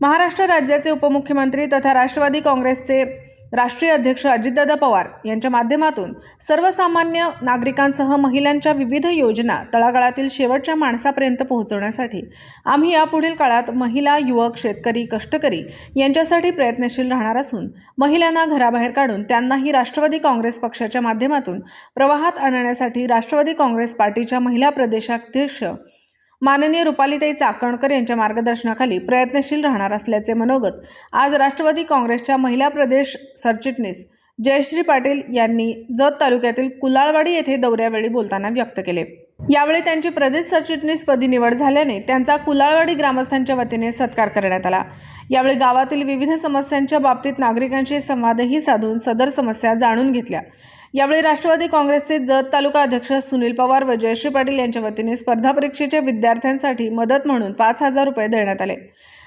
महाराष्ट्र राज्याचे उपमुख्यमंत्री तथा राष्ट्रवादी काँग्रेसचे राष्ट्रीय अध्यक्ष अजितदादा पवार यांच्या माध्यमातून सर्वसामान्य नागरिकांसह महिलांच्या विविध योजना तळागाळातील शेवटच्या माणसापर्यंत पोहोचवण्यासाठी आम्ही यापुढील काळात महिला युवक शेतकरी कष्टकरी यांच्यासाठी प्रयत्नशील राहणार असून महिलांना घराबाहेर काढून त्यांनाही राष्ट्रवादी काँग्रेस पक्षाच्या माध्यमातून प्रवाहात आणण्यासाठी राष्ट्रवादी काँग्रेस पार्टीच्या महिला प्रदेशाध्यक्ष माननीय रुपालीताई चाकणकर यांच्या मार्गदर्शनाखाली प्रयत्नशील राहणार असल्याचे मनोगत आज राष्ट्रवादी काँग्रेसच्या महिला प्रदेश सरचिटणीस जयश्री पाटील यांनी जत तालुक्यातील कुलाळवाडी येथे दौऱ्यावेळी बोलताना व्यक्त केले. यावेळी त्यांची प्रदेश सरचिटणीसपदी निवड झाल्याने त्यांचा कुलाळवाडी ग्रामस्थांच्या वतीने सत्कार करण्यात आला. यावेळी गावातील विविध समस्यांच्या बाबतीत नागरिकांशी संवादही साधून सदर समस्या जाणून घेतल्या. यावेळी राष्ट्रवादी काँग्रेसचे जत तालुका अध्यक्ष सुनील पवार व जयश्री पाटील यांच्या वतीने स्पर्धा परीक्षेच्या विद्यार्थ्यांसाठी मदत म्हणून पाच हजार रुपये देण्यात आले.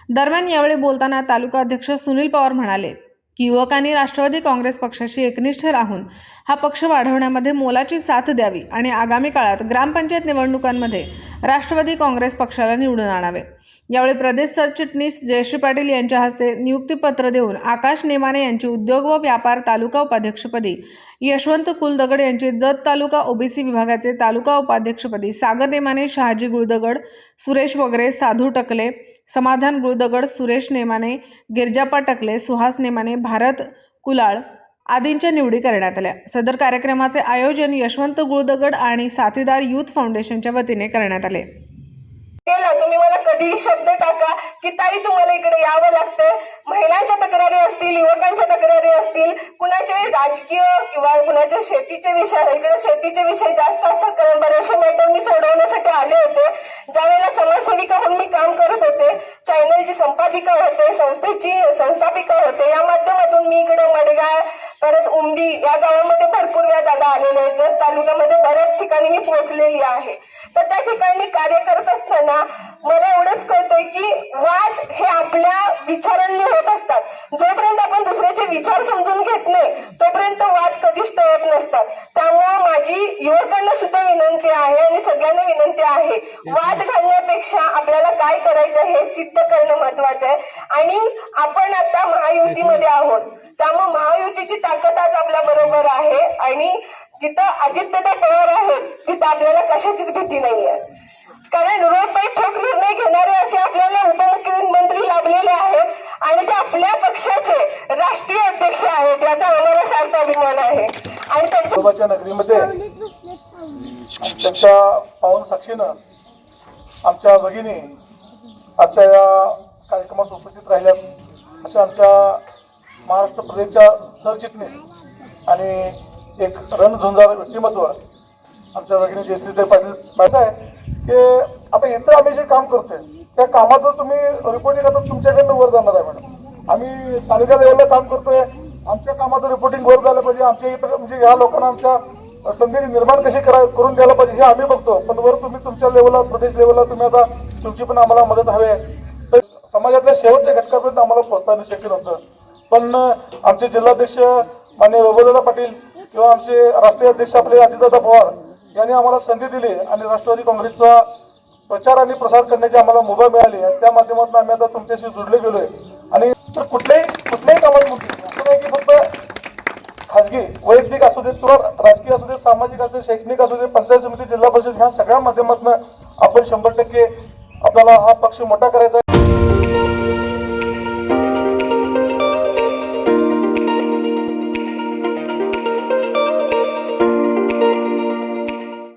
दरम्यान यावेळी बोलताना तालुका अध्यक्ष सुनील पवार म्हणाले की युवकांनी राष्ट्रवादी काँग्रेस पक्षाशी एकनिष्ठ राहून हा पक्ष वाढवण्यामध्ये मोलाची साथ द्यावी आणि आगामी काळात ग्रामपंचायत निवडणुकांमध्ये राष्ट्रवादी काँग्रेस पक्षाला निवडून आणावे. यावेळी प्रदेश सरचिटणीस जयश्री पाटील यांच्या हस्ते नियुक्तीपत्र देऊन आकाश नेमाने यांची उद्योग व व्यापार तालुका उपाध्यक्षपदी यशवंत कुलदगड यांचे जत तालुका ओबीसी विभागाचे तालुका उपाध्यक्षपदी सागर नेमाने शहाजी गुळदगड सुरेश वगैरे साधू टकले समाधान गुळदगड सुरेश नेमाने गिरजापा टकले सुहास नेमाने भारत कुलाळ आदींच्या निवडी करण्यात आल्या. सदर कार्यक्रमाचे आयोजन यशवंत गुळदगड आणि साथीदार युथ फाउंडेशनच्या वतीने करण्यात आले. केलं तुम्ही मला कधीही शब्द टाका की ताई तुम्हाला इकडे यावं लागतंय. महिलांच्या तक्रारी असतील युवकांच्या तक्रारी असतील कुणाचे राजकीय किंवा कुणाच्या शेतीचे विषय इकडे शेतीचे विषय जास्त असतात. कारण बरेचसे मॅटर मी सोडवण्यासाठी आले होते. ज्यावेळेला समाजसेविका म्हणून मी काम करत होते चॅनलची संपादिका होते संस्थेची संस्थापिका होते या माध्यमातून मी इकडे मडगाळ परत उमदी या गावामध्ये भरपूर वेळा दादा आलेले आहेत. तालुक्यामध्ये बऱ्याच ठिकाणी मी पोहोचलेली आहे. तर त्या ठिकाणी कार्य करत असताना मला एवढंच कळतंय की वाद हे आपल्या विचारांनी होत असतात. जोपर्यंत आपण दुसऱ्याचे विचार समजून घेत नाही तोपर्यंत वाद कधीच टळत नसतात. त्यामुळं माझी युवकांना सुद्धा विनंती आहे आणि सगळ्यांना विनंती आहे वाद घालण्यापेक्षा आपल्याला काय करायचं हे सिद्ध करणं महत्वाचं आहे. आणि आपण आता महायुतीमध्ये आहोत. त्यामुळे महायुतीची ताकद आज आपल्या बरोबर आहे आणि जिथं अजितदादा पवार आहेत तिथं आपल्याला कशाचीच भीती नाहीये. कारण रोड बाई ठोक निर्णय घेणारे असे आपल्याला उपमुख्यमंत्री लाभलेले आहेत आणि ते आपल्या पक्षाचे राष्ट्रीय अध्यक्ष आहेत याचा आम्हाला सार्थ अभिमान आहे. आणि त्यांच्या नगरीमध्ये त्यांच्या पावन साक्षीनं आमच्या भगिनी आमच्या या कार्यक्रमास उपस्थित राहिल्या. अशा आमच्या महाराष्ट्र प्रदेशच्या सरचिटणीस आणि एक रणझुंजार व्यक्तिमत्व. आमच्या भगिनी जयश्रीताई पाटील असं आहे की आता इथं आम्ही जे काम करतोय त्या कामाचं तुम्ही रिपोर्टिंग आता तुमच्याकडनं वर जाणार आहे मॅडम. आम्ही तालुका लेवलला काम करतोय आमच्या कामाचं रिपोर्टिंग वर झालं पाहिजे आमच्या इथं म्हणजे ह्या लोकांना आमच्या संधी निर्माण कशी करा करून द्यायला पाहिजे हे आम्ही बघतो. पण वर तुम्ही तुमच्या लेवलला प्रदेश लेवलला तुम्ही आता तुमची पण आम्हाला मदत हवी आहे. तर समाजातल्या शेवटच्या घटकापर्यंत आम्हाला पोहोचताना शक्य नव्हतं. पण आमचे जिल्हाध्यक्ष मान्य वैभवदादा पाटील किंवा आमचे राष्ट्रीय अध्यक्ष आपले अजितदादा पवार यांनी आम्हाला संधी दिली आणि राष्ट्रवादी काँग्रेसचा प्रचार आणि प्रसार करण्याची आम्हाला मुभा मिळाली. आणि त्या माध्यमातून आम्ही आता तुमच्याशी जुडले गेलोय. आणि तर कुठल्याही कुठल्याही कामात मुद्दे असं नाही की फक्त खाजगी वैयक्तिक असू दे किंवा राजकीय असू दे सामाजिक असू दे शैक्षणिक असू दे पंचायत समिती जिल्हा परिषद ह्या सगळ्या माध्यमातून आपण शंभर टक्के आपल्याला हा पक्ष मोठा करायचा आहे.